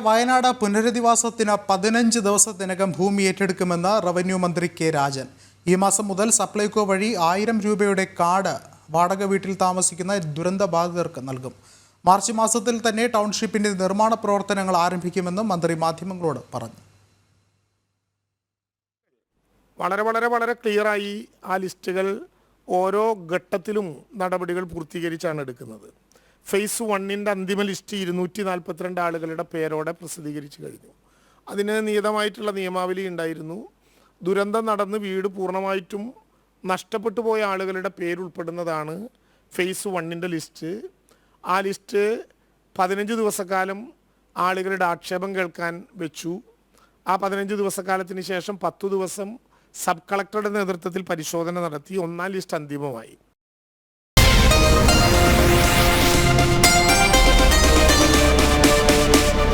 വയനാട് പുനരധിവാസത്തിന് പതിനഞ്ച് ദിവസത്തിനകം ഭൂമി ഏറ്റെടുക്കുമെന്ന് റവന്യൂ മന്ത്രി കെ രാജൻ. ഈ മാസം മുതൽ സപ്ലൈകോ വഴി ആയിരം രൂപയുടെ കാർഡ് വാടക വീട്ടിൽ താമസിക്കുന്ന ദുരന്ത ബാധിതർക്ക് നൽകും. മാർച്ച് മാസത്തിൽ തന്നെ ടൗൺഷിപ്പിന്റെ നിർമ്മാണ പ്രവർത്തനങ്ങൾ ആരംഭിക്കുമെന്നും മന്ത്രി മാധ്യമങ്ങളോട് പറഞ്ഞു. വളരെ വളരെ വളരെ ക്ലിയറായി ആ ലിസ്റ്റുകൾ ഓരോ ഘട്ടത്തിലും നടപടികൾ പൂർത്തീകരിച്ചാണ് എടുക്കുന്നത്. ഫേസ് വണ്ണിന്റെ അന്തിമ ലിസ്റ്റ് ഇരുന്നൂറ്റി നാൽപ്പത്തിരണ്ട് ആളുകളുടെ പേരോടെ പ്രസിദ്ധീകരിച്ചു കഴിഞ്ഞു. അതിന് നിയതമായിട്ടുള്ള നിയമാവലി ഉണ്ടായിരുന്നു. ദുരന്തം നടന്ന് വീട് പൂർണമായിട്ടും നഷ്ടപ്പെട്ടു പോയ ആളുകളുടെ പേരുൾപ്പെടുന്നതാണ് ഫേസ് വണ്ണിന്റെ ലിസ്റ്റ് ആ ലിസ്റ്റ് പതിനഞ്ച് ദിവസക്കാലം ആളുകളുടെ ആക്ഷേപം കേൾക്കാൻ വെച്ചു. ആ പതിനഞ്ച് ദിവസക്കാലത്തിന് ശേഷം പത്തു ദിവസം സബ് കളക്ടറുടെ നേതൃത്വത്തിൽ പരിശോധന നടത്തി. ഒന്നാം ലിസ്റ്റ് അന്തിമമായി.